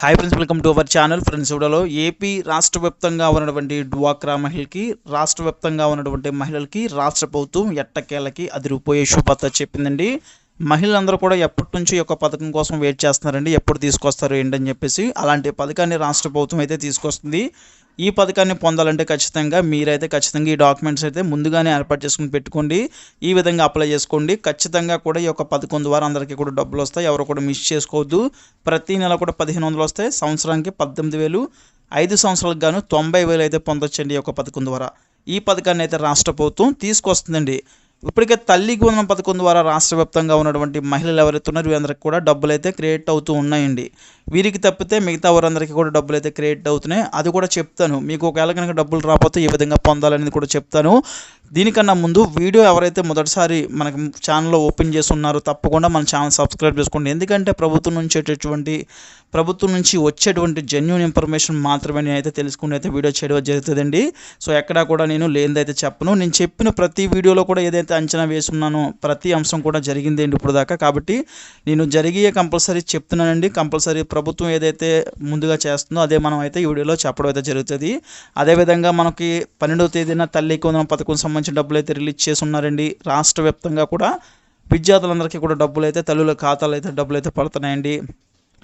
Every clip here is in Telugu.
Hi friends welcome to our channel friends ఇవిడలో AP రాష్ట్ర వ్యాప్తంగా ఉన్నటువంటి డ్వాక్రా మహిళకి రాష్ట్ర వ్యాప్తంగా ఉన్నటువంటి మహిళలకి రాష్ట్ర ప్రభుత్వం ఎట్టకేళ్ళకి అదిరిపోయే శుభార్త చెప్పిందండి. మహిళలందరూ కూడా ఎప్పటి నుంచి ఈ యొక్క పథకం కోసం వెయిట్ చేస్తున్నారండి. ఎప్పుడు తీసుకొస్తారు ఏంటని చెప్పేసి అలాంటి పథకాన్ని రాష్ట్ర ప్రభుత్వం అయితే తీసుకొస్తుంది. ఈ పథకాన్ని పొందాలంటే ఖచ్చితంగా మీరైతే ఖచ్చితంగా ఈ డాక్యుమెంట్స్ అయితే ముందుగానే ఏర్పాటు చేసుకుని పెట్టుకోండి. ఈ విధంగా అప్లై చేసుకోండి. ఖచ్చితంగా కూడా ఈ యొక్క పథకం ద్వారా అందరికీ కూడా డబ్బులు వస్తాయి. ఎవరు కూడా మిస్ చేసుకోవద్దు. ప్రతి నెల కూడా పదిహేను వందలు వస్తాయి. సంవత్సరానికి పద్దెనిమిది వేలు. ఐదు సంవత్సరాలకు గాను తొంభై వేలు అయితే పొందొచ్చండి ఈ యొక్క పథకం ద్వారా. ఈ పథకాన్ని అయితే రాష్ట్ర ప్రభుత్వం తీసుకొస్తుందండి. ఇప్పటికే తల్లికి వందనం పథకం ద్వారా రాష్ట్ర వ్యాప్తంగా ఉన్నటువంటి మహిళలు ఎవరైతే ఉన్నారో వీరందరికీ కూడా డబ్బులు అయితే క్రియేట్ అవుతూ ఉన్నాయండి. వీరికి తప్పితే మిగతా వారందరికీ కూడా డబ్బులు అయితే క్రియేట్ అవుతున్నాయి. అది కూడా చెప్తాను. మీకు ఒకవేళ కనుక డబ్బులు రాకపోతే ఏ విధంగా పొందాలనేది కూడా చెప్తాను. దీనికన్నా ముందు వీడియో ఎవరైతే మొదటిసారి మనకి ఛానల్లో ఓపెన్ చేసి ఉన్నారో తప్పకుండా మన ఛానల్ సబ్స్క్రైబ్ చేసుకోండి. ఎందుకంటే ప్రభుత్వం నుంచి వచ్చేటటువంటి ప్రభుత్వం నుంచి వచ్చేటువంటి జెన్యున్ ఇన్ఫర్మేషన్ మాత్రమే నేనైతే తెలుసుకుని అయితే వీడియో చేయడం జరుగుతుందండి. సో ఎక్కడా కూడా నేను లేనిదైతే చెప్పను. నేను చెప్పిన ప్రతి వీడియోలో కూడా ఏదైతే అంచనా వేసి ఉన్నానో ప్రతి అంశం కూడా జరిగిందండి ఇప్పుడు దాకా కాబట్టి నేను జరిగే కంపల్సరీ చెప్తున్నానండి. కంపల్సరీ ప్రభుత్వం ఏదైతే ముందుగా చేస్తుందో అదే మనం అయితే ఈ వీడియోలో చెప్పడం అయితే జరుగుతుంది. అదేవిధంగా మనకి పన్నెండవ తేదీన తల్లి కొందరం పథకం సంబంధించిన డబ్బులు అయితే రిలీజ్ చేసి ఉన్నారండి రాష్ట్ర వ్యాప్తంగా కూడా విద్యార్థులందరికీ కూడా డబ్బులు అయితే తల్లుల ఖాతాలు అయితే డబ్బులు అయితే పడుతున్నాయండి.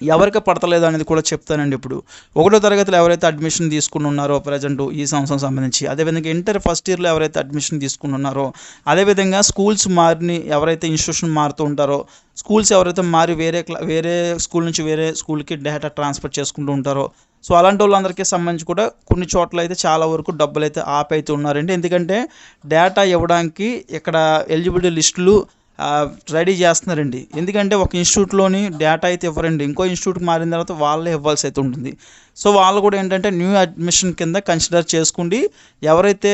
ఎవరికి పడతలేదు అనేది కూడా చెప్తానండి ఇప్పుడు. ఒకటో తరగతిలో ఎవరైతే అడ్మిషన్ తీసుకుని ఉన్నారో ప్రజెంట్ ఈ సంవత్సరం సంబంధించి అదేవిధంగా ఇంటర్ ఫస్ట్ ఇయర్లో ఎవరైతే అడ్మిషన్ తీసుకుని ఉన్నారో అదేవిధంగా స్కూల్స్ మారిని ఎవరైతే ఇన్స్టిట్యూషన్ మారుతూ ఉంటారో స్కూల్స్ ఎవరైతే మారి వేరే వేరే స్కూల్ నుంచి వేరే స్కూల్కి డేటా ట్రాన్స్ఫర్ చేసుకుంటూ ఉంటారో సో అలాంటి వాళ్ళందరికీ సంబంధించి కూడా కొన్ని చోట్ల అయితే చాలా వరకు డబ్బులు అయితే ఆపైతే అయితే ఉన్నారండి. ఎందుకంటే డేటా ఇవ్వడానికి ఇక్కడ ఎలిజిబిలిటీ లిస్టులు రెడీ చేస్తున్నారండి. ఎందుకంటే ఒక ఇన్స్టిట్యూట్లోని డేటా అయితే ఇవ్వరండి. ఇంకో ఇన్స్టిట్యూట్కి మారిన తర్వాత వాళ్ళే ఇవ్వాల్సి అయితే ఉంటుంది. సో వాళ్ళు కూడా ఏంటంటే న్యూ అడ్మిషన్ కింద కన్సిడర్ చేసుకోండి ఎవరైతే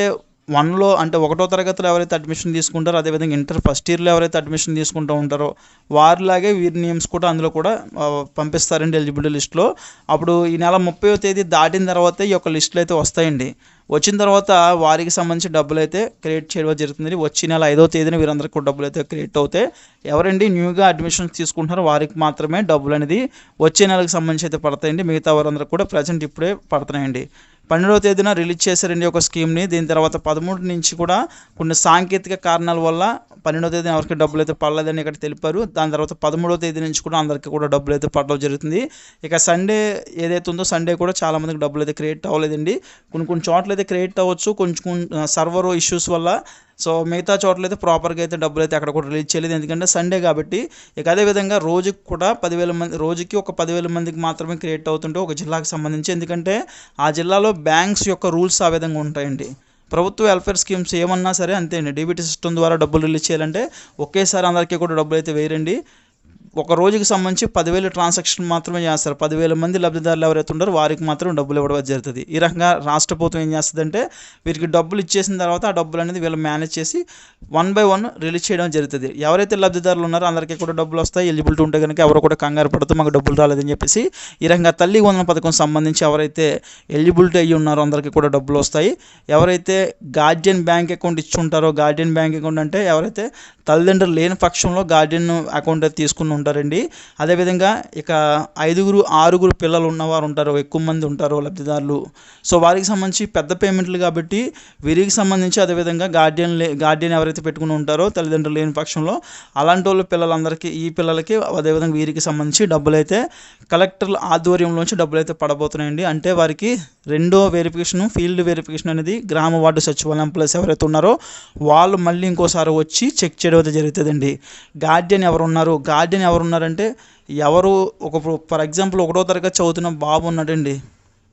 వన్లో అంటే ఒకటో తరగతిలో ఎవరైతే అడ్మిషన్ తీసుకుంటారో అదేవిధంగా ఇంటర్ ఫస్ట్ ఇయర్లో ఎవరైతే అడ్మిషన్ తీసుకుంటూ ఉంటారో వారిలాగే వీరి నేమ్స్ కూడా అందులో కూడా పంపిస్తారండి ఎలిజిబిలిటీ లిస్ట్లో. అప్పుడు ఈ నెల ముప్పై తేదీ దాటిన తర్వాత ఈ యొక్క లిస్టులు అయితే వస్తాయండి. వచ్చిన తర్వాత వారికి సంబంధించి డబ్బులు అయితే క్రియేట్ చేయడం జరుగుతుంది వచ్చే నెల ఐదో తేదీన వీరందరికీ డబ్బులు అయితే క్రియేట్ అవుతాయి. ఎవరండి న్యూగా అడ్మిషన్స్ తీసుకుంటున్నారో వారికి మాత్రమే డబ్బులు అనేది వచ్చే నెలకు సంబంధించి అయితే పడతాయండి. మిగతా వారందరూ కూడా ప్రజెంట్ ఇప్పుడే పడుతున్నాయండి. పన్నెండవ తేదీన రిలీజ్ చేశారండి ఒక స్కీమ్ని. దీని తర్వాత పదమూడు నుంచి కూడా కొన్ని సాంకేతిక కారణాల వల్ల పన్నెండవ తేదీన ఎవరికి డబ్బులు అయితే పడలేదని ఇక్కడ తెలిపారు. దాని తర్వాత పదమూడవ తేదీ నుంచి కూడా అందరికీ కూడా డబ్బులు అయితే పడడం జరుగుతుంది. ఇక సండే ఏదైతే ఉందో సండే కూడా చాలా మందికి డబ్బులు అయితే క్రియేట్ అవ్వలేదండి. కొన్ని కొన్ని చోట్ల అయితే క్రియేట్ అవ్వచ్చు. కొంచెం కొంచెం సర్వర్ ఇష్యూస్ వల్ల సో మిగతా చోట్ల అయితే ప్రాపర్గా అయితే డబ్బులు అయితే అక్కడ కూడా రిలీజ్ చేయలేదు. ఎందుకంటే సండే కాబట్టి ఇక అదేవిధంగా రోజుకి కూడా పదివేల మంది రోజుకి ఒక పదివేల మందికి మాత్రమే క్రియేట్ అవుతుంటే ఒక జిల్లాకు సంబంధించి. ఎందుకంటే ఆ జిల్లాలో బ్యాంక్స్ యొక్క రూల్స్ ఆ విధంగా ఉంటాయండి. ప్రభుత్వ వెల్ఫేర్ స్కీమ్స్ ఏమన్నా సరే అంతే అండి. డీబీటీ సిస్టమ్ ద్వారా డబ్బులు రిలీజ్ చేయాలంటే ఒకేసారి అందరికీ కూడా డబ్బులు అయితే వేయరండి. ఒక రోజుకి సంబంధించి పదివేల ట్రాన్సాక్షన్ మాత్రమే చేస్తారు. పదివేల మంది లబ్ధిదారులు ఎవరైతే ఉంటారో వారికి మాత్రం డబ్బులు ఇవ్వడం జరుగుతుంది. ఈ రకంగా రాష్ట్ర ప్రభుత్వం ఏం చేస్తుందంటే వీరికి డబ్బులు ఇచ్చేసిన తర్వాత ఆ డబ్బులు అనేది వీళ్ళు మేనేజ్ చేసి వన్ బై వన్ రిలీజ్ చేయడం జరుగుతుంది. ఎవరైతే లబ్ధిదారులు ఉన్నారో అందరికీ కూడా డబ్బులు వస్తాయి. ఎలిజిబిలిటీ ఉంటే కనుక ఎవరు కూడా కంగారు పడుతూ మాకు డబ్బులు రాలేదని చెప్పేసి ఈ రకంగా తల్లి వందన పథకం సంబంధించి ఎవరైతే ఎలిజిబిలిటీ అయ్యి ఉన్నారో అందరికీ కూడా డబ్బులు వస్తాయి. ఎవరైతే గార్డియన్ బ్యాంక్ అకౌంట్ ఇచ్చి ఉంటారో గార్డియన్ బ్యాంక్ అకౌంట్ అంటే ఎవరైతే తల్లిదండ్రులు లేని పక్షంలో గార్డియన్ అకౌంట్ అయితే తీసుకుని ఉంటారండి. అదేవిధంగా ఇక ఐదుగురు ఆరుగురు పిల్లలు ఉన్నవారు ఉంటారు ఎక్కువ మంది ఉంటారు లబ్ధిదారులు. సో వారికి సంబంధించి పెద్ద పేమెంట్లు కాబట్టి వీరికి సంబంధించి అదేవిధంగా గార్డియన్ లే గార్డియన్ ఎవరైతే పెట్టుకుని ఉంటారో తల్లిదండ్రులు లేని పక్షంలో అలాంటి వాళ్ళ పిల్లలందరికీ ఈ పిల్లలకి అదేవిధంగా వీరికి సంబంధించి డబ్బులు అయితే కలెక్టర్ల ఆధ్వర్యంలోంచి డబ్బులు అయితే పడబోతున్నాయండి. అంటే వారికి రెండో వెరిఫికేషన్ ఫీల్డ్ వెరిఫికేషన్ అనేది గ్రామ వార్డు సచివాలయం ఎంప్లాయీస్ ఎవరైతే ఉన్నారో వాళ్ళు మళ్ళీ ఇంకోసారి వచ్చి చెక్ చేయడం అయితే జరుగుతుందండి. గార్డియన్ ఎవరు ఉన్నారు గార్డియన్ ఎవరు ఉన్నారంటే ఎవరు ఒక ఫర్ ఎగ్జాంపుల్ ఒకటో తరగతి చదువుతున్న బాబు ఉన్నాడండి.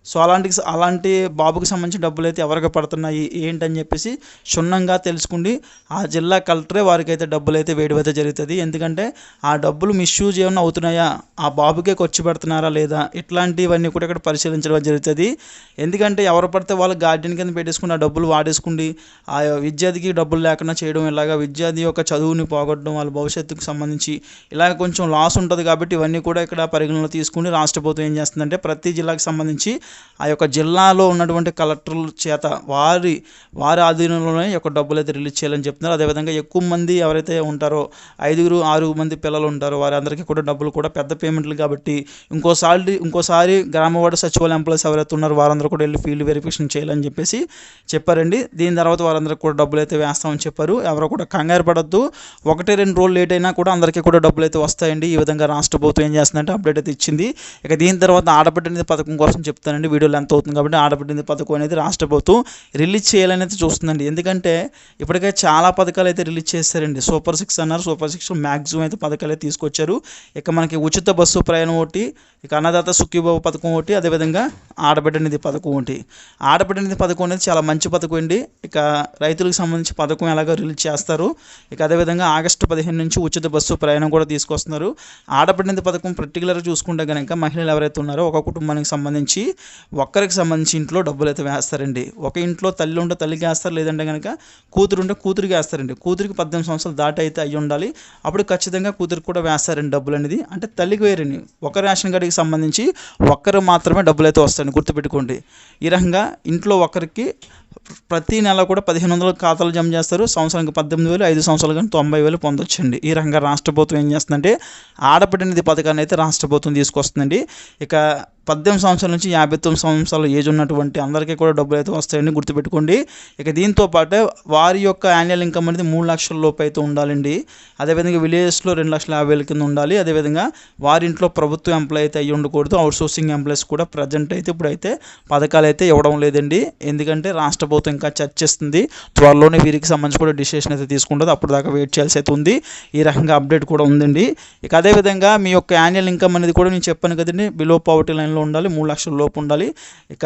సో అలాంటి అలాంటి బాబుకి సంబంధించిన డబ్బులు అయితే ఎవరికి పడుతున్నాయి ఏంటని చెప్పేసి క్షుణ్ణంగా తెలుసుకుండి ఆ జిల్లా కలెక్టరే వారికి అయితే డబ్బులు అయితే వేయడం అయితే జరుగుతుంది. ఎందుకంటే ఆ డబ్బులు మిస్యూజ్ ఏమైనా అవుతున్నాయా? ఆ బాబుకే ఖర్చు పెడుతున్నారా లేదా? ఇట్లాంటివన్నీ కూడా ఇక్కడ పరిశీలించడం జరుగుతుంది. ఎందుకంటే ఎవరు పడితే వాళ్ళు గార్డెన్ కింద పెట్టేసుకుని ఆ డబ్బులు వాడేసుకుండి ఆ విద్యార్థికి డబ్బులు లేకుండా చేయడం ఇలాగా విద్యార్థి యొక్క చదువుని పోగొట్టడం వాళ్ళ భవిష్యత్తుకు సంబంధించి ఇలాగ కొంచెం లాస్ ఉంటుంది కాబట్టి ఇవన్నీ కూడా ఇక్కడ పరిగణలో తీసుకుని రాష్ట్ర ప్రభుత్వం ఏం చేస్తుందంటే ప్రతి జిల్లాకు సంబంధించి ఆ యొక్క జిల్లాలో ఉన్నటువంటి కలెక్టర్ల చేత వారి వారి ఆధీనంలోనే ఈ యొక్క డబ్బులు అయితే రిలీజ్ చేయాలని చెప్తున్నారు. అదేవిధంగా ఎక్కువ మంది ఎవరైతే ఉంటారో ఐదుగురు ఆరు మంది పిల్లలు ఉంటారో వారందరికీ కూడా డబ్బులు కూడా పెద్ద పేమెంట్లు కాబట్టి ఇంకోసారి ఇంకోసారి గ్రామవాడ సచివాలయ ఎంప్లాయీస్ ఎవరైతే ఉన్నారో వారందరూ కూడా వెళ్ళి ఫీల్డ్ వెరిఫికేషన్ చేయాలని చెప్పేసి చెప్పారండి. దీని తర్వాత వారందరికీ కూడా డబ్బులు అయితే వేస్తామని చెప్పారు. ఎవరు కూడా కంగారు పడద్దు. ఒకటి రెండు రోజులు లేట్ అయినా కూడా అందరికీ కూడా డబ్బులు అయితే వస్తాయండి. ఈ విధంగా రాష్ట్ర ప్రభుత్వం ఏం చేస్తుందంటే అప్డేట్ అయితే ఇచ్చింది. ఇక దీని తర్వాత ఆడబిడ్డ పథకం కోసం చెప్తానండి. వీడియోలు ఎంత అవుతుంది కాబట్టి ఆడబిడ్డ పథకం అనేది రాష్ట్ర ప్రభుత్వం రిలీజ్ చేయాలని అయితే చూస్తుందండి. ఎందుకంటే ఇప్పటికే చాలా పథకాలు అయితే రిలీజ్ చేశారండి. సూపర్ సిక్స్ అన్నారు. సూపర్ సిక్స్ మ్యాక్సిమం అయితే పథకాలు అయితే తీసుకొచ్చారు. ఇక మనకి ఉచిత బస్సు ప్రయాణం ఒకటి ఇక అన్నదాత సుఖీబాబు పథకం ఒకటి అదేవిధంగా ఆడబిడ్డ నిధి పథకం ఒకటి. ఆడబిడ్డ నిధి పథకం అనేది చాలా మంచి పథకం అండి. ఇక రైతులకు సంబంధించి పథకం ఎలాగో రిలీజ్ చేస్తారు. ఇక అదేవిధంగా ఆగస్టు పదిహేను నుంచి ఉచిత బస్సు ప్రయాణం కూడా తీసుకొస్తున్నారు. ఆడబిడ్డ నిధి పథకం పర్టికులర్గా చూసుకుంటే కనుక మహిళలు ఎవరైతే ఉన్నారో ఒక కుటుంబానికి సంబంధించి ఒక్కరికి సంబంధించి ఇంట్లో డబ్బులు అయితే వేస్తారండి. ఒక ఇంట్లో తల్లి ఉంటే తల్లికి వేస్తారు లేదంటే కనుక కూతురు ఉంటే కూతురికి వేస్తారండి. కూతురికి పద్దెనిమిది సంవత్సరాలు దాటి అయితే అయ్యి ఉండాలి. అప్పుడు ఖచ్చితంగా కూతురికి కూడా వేస్తారండి డబ్బులు అనేది. అంటే తల్లికి వేరండి. ఒక రేషన్ కార్డుకి సంబంధించి ఒక్కరు మాత్రమే డబ్బులు అయితే వస్తాయండి. గుర్తుపెట్టుకోండి. ఈ రకంగా ఇంట్లో ఒకరికి ప్రతి నెల కూడా పదిహేను వందల ఖాతాలు జమ చేస్తారు. సంవత్సరానికి పద్దెనిమిది వేలు ఐదు సంవత్సరాలు కానీ తొంభై వేలు పొందొచ్చండి. ఈ రకంగా రాష్ట్ర ప్రభుత్వం ఏం చేస్తుందంటే ఆడబిడ్డ నిధి పథకాన్ని అయితే రాష్ట్ర ప్రభుత్వం తీసుకొస్తుందండి. ఇక పద్దెనిమిది సంవత్సరాల నుంచి యాభై తొమ్మిది సంవత్సరాల ఏజ్ ఉన్నటువంటి అందరికీ కూడా డబ్బులు అయితే వస్తాయని గుర్తుపెట్టుకోండి. ఇక దీంతో పాటే వారి యొక్క యాన్యువల్ ఇన్కమ్ అనేది మూడు లక్షల లోపు అయితే ఉండాలండి. అదేవిధంగా విలేజెస్లో రెండు లక్షల యాభై వేల కింద ఉండాలి. అదేవిధంగా వారి ఇంట్లో ప్రభుత్వ ఎంప్లాయ్ అయితే అయ్యి ఉండకూడదు. అవుట్ సోర్సింగ్ ఎంప్లాయీస్ కూడా ప్రజెంట్ అయితే ఇప్పుడైతే పథకాలు అయితే ఇవ్వడం లేదండి. ఎందుకంటే రాష్ట్ర ప్రభుత్వం ఇంకా చర్చిస్తుంది త్వరలోనే వీరికి సంబంధించి కూడా డిసిషన్ అయితే తీసుకుంటుంది. అప్పుడు దాకా వెయిట్ చేయాల్సి అయితే ఉంది. ఈ రకంగా అప్డేట్ కూడా ఉందండి. ఇక అదేవిధంగా మీ యొక్క యాన్యువల్ ఇన్కమ్ అనేది కూడా నేను చెప్పాను కదండి. బిలో పవర్టీ లైన్లో ఉండాలి మూడు లక్షల లోపు ఉండాలి. ఇక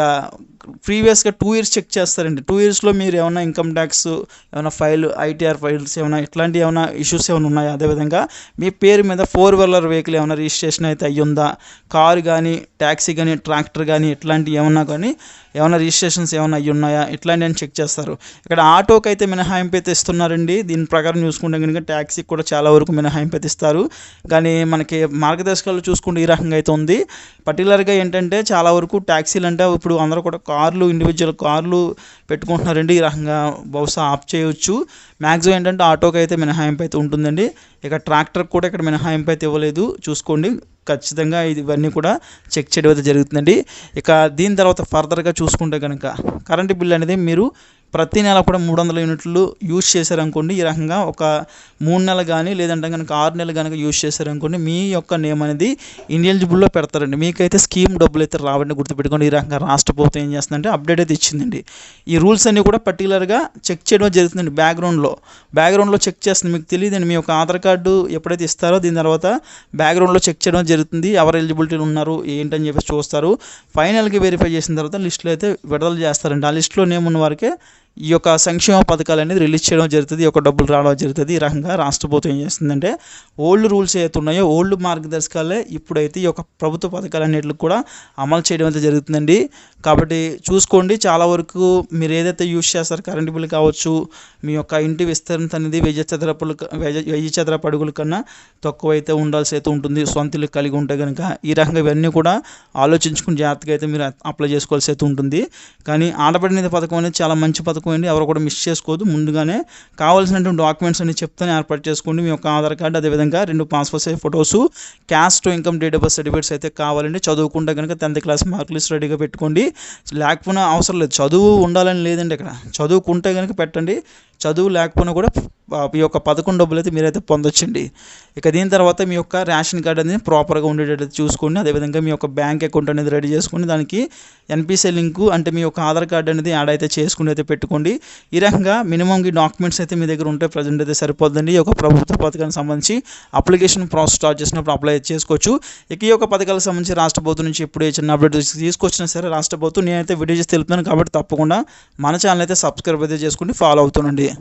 ప్రీవియస్గా టూ ఇయర్స్ చెక్ చేస్తారండి. టూ ఇయర్స్లో మీరు ఏమైనా ఇన్కమ్ ట్యాక్స్ ఏమైనా ఫైల్ ఐటీఆర్ ఫైల్స్ ఏమైనా ఇట్లాంటి ఏమైనా ఇష్యూస్ ఏమైనా ఉన్నాయా? అదేవిధంగా మీ పేరు మీద ఫోర్ వీలర్ వెహికల్ ఏమైనా రిజిస్ట్రేషన్ అయితే అయ్యిందా కారు కానీ ట్యాక్సీ కానీ ట్రాక్టర్ కానీ ఇట్లాంటివి ఏమన్నా కానీ ఏమైనా రిజిస్ట్రేషన్స్ ఏమైనా అయ్యి ఉన్నాయా? ఇట్లా ఇట్లాంటివి అని చెక్ చేస్తారు. ఇక్కడ ఆటోకి అయితే మినహాయింపు అయితే ఇస్తున్నారండి. దీని ప్రకారం చూసుకుంటే కనుక ట్యాక్సీకి కూడా చాలా వరకు మినహాయింపు అయితే ఇస్తారు. కానీ మనకి మార్గదర్శకాలు చూసుకుంటే ఈ రకంగా అయితే ఉంది. పర్టికులర్గా ఏంటంటే చాలా వరకు ట్యాక్సీలు అంటే ఇప్పుడు అందరూ కూడా కార్లు ఇండివిజువల్ కార్లు పెట్టుకుంటున్నారండి. ఈ రకంగా బహుశా ఆఫ్ చేయవచ్చు మ్యాక్సిమం ఏంటంటే ఆటోకి అయితే మినహాయింపు అయితే ఉంటుందండి. ఇక ట్రాక్టర్ కూడా ఇక్కడ మినహాయింపు అయితే ఇవ్వలేదు. చూసుకోండి. ఖచ్చితంగా ఇది ఇవన్నీ కూడా చెక్ చేయడం అయితే జరుగుతుందండి. ఇక దీని తర్వాత ఫర్దర్గా చూసుకుంటే కనుక కరెంటు బిల్ అనేది మీరు ప్రతి నెల కూడా మూడు వందల యూనిట్లు యూజ్ చేశారనుకోండి ఈ రకంగా ఒక మూడు నెలలు కానీ లేదంటే కనుక ఆరు నెలలు కనుక యూజ్ చేశారనుకోండి మీ యొక్క నేమ్ అనేది ఇన్ఎలిజిబుల్లో పెడతారండి. మీకైతే స్కీమ్ డబ్బులు అయితే రావండి గుర్తుపెట్టుకోండి. ఈ రకంగా రాష్ట్ర ప్రభుత్వం ఏం చేస్తుందంటే అప్డేట్ అయితే ఇచ్చిందండి. ఈ రూల్స్ అన్నీ కూడా పర్టికులర్గా చెక్ చేయడం జరుగుతుందండి బ్యాక్గ్రౌండ్లో. బ్యాక్గ్రౌండ్లో చెక్ చేస్తుంది. మీకు తెలియదండి మీ యొక్క ఆధార్ కార్డు ఎప్పుడైతే ఇస్తారో దీని తర్వాత బ్యాక్గ్రౌండ్లో చెక్ చేయడం జరుగుతుంది. ఎవరు ఎలిజిబిలిటీలు ఉన్నారు ఏంటని చెప్పేసి చూస్తారు. ఫైనల్గా వెరిఫై చేసిన తర్వాత లిస్టులో అయితే విడుదల చేస్తారండి. ఆ లిస్టులో నేమ్ ఉన్న వారికే ఈ యొక్క సంక్షేమ పథకాలు అనేది రిలీజ్ చేయడం జరుగుతుంది ఈ యొక్క డబ్బులు రావడం జరుగుతుంది. ఈ రకంగా రాష్ట్ర ప్రభుత్వం ఏం చేస్తుందంటే ఓల్డ్ రూల్స్ ఏవైతే ఉన్నాయో ఓల్డ్ మార్గదర్శకాలే ఇప్పుడైతే ఈ యొక్క ప్రభుత్వ పథకాలన్నిటికి కూడా అమలు చేయడం అయితే జరుగుతుందండి. కాబట్టి చూసుకోండి చాలా వరకు మీరు ఏదైతే యూజ్ చేస్తారో కరెంటు బిల్ కావచ్చు మీ యొక్క ఇంటి విస్తరణ అనేది వెయ్యి చదరపులు వెయ్యి చదరపు అడుగుల కన్నా తక్కువ అయితే ఉండాల్సి అయితే ఉంటుంది. సొంత ఇల్లు కలిగి ఉంటే కనుక ఈ రకంగా ఇవన్నీ కూడా ఆలోచించుకుని జాగ్రత్తగా అయితే మీరు అప్లై చేసుకోవాల్సి అయితే ఉంటుంది. కానీ ఆడబడిన పథకం అనేది చాలా మంచి పథకం అండి ఎవరు కూడా మిస్ చేసుకోవద్దు ముందుగానే కావాల్సినటువంటి డాక్యుమెంట్స్ అన్ని చెప్తానే ఏర్పాటు చేసుకోండి. మీ యొక్క ఆధార్ కార్డు అదేవిధంగా రెండు passport size photos caste income date of birth certificates అయితే కావాలండి. చదువుకుంటే కనుక టెన్త్ క్లాస్ మార్క్ లిస్ట్ రెడీగా పెట్టుకోండి. లేకపోయినా అవసరం లేదు. చదువు ఉండాలని లేదండి ఇక్కడ. చదువుకుంటే కనుక పెట్టండి. చదువు లేకపోయినా కూడా ఈ యొక్క పథకం డబ్బులు అయితే మీరైతే పొందొచ్చండి. ఇక దీని తర్వాత మీ యొక్క రేషన్ కార్డు అనేది ప్రాపర్గా ఉండేటట్టు చూసుకోండి. అదేవిధంగా మీ యొక్క బ్యాంక్ అకౌంట్ అనేది రెడీ చేసుకుని దానికి ఎన్పిసి లింకు అంటే మీ యొక్క ఆధార్ కార్డు అనేది యాడ్ అయితే చేసుకుని అయితే పెట్టుకోండి. ఈ రకంగా మినిమం ఈ డాక్యుమెంట్స్ అయితే మీ దగ్గర ఉంటే ప్రజెంట్ అయితే సరిపోద్దండి. ఈ యొక్క ప్రభుత్వ పథకానికి సంబంధించి అప్లికేషన్ ప్రాసెస్ స్టార్ట్ చేసినప్పుడు అప్లై చేసుకోవచ్చు. ఇక ఈ యొక్క పథకాలకు సంబంధించి రాష్ట్ర ప్రభుత్వం నుంచి ఎప్పుడు చిన్న అప్డేట్ తీసుకొచ్చినా సరే రాష్ట్ర ప్రభుత్వం నేనైతే వీడియో చేసి తెలుపుతాను కాబట్టి తప్పకుండా మన ఛానల్ అయితే సబ్స్క్రైబ్ అయితే చేసుకుని ఫాలో అవుతుండండి.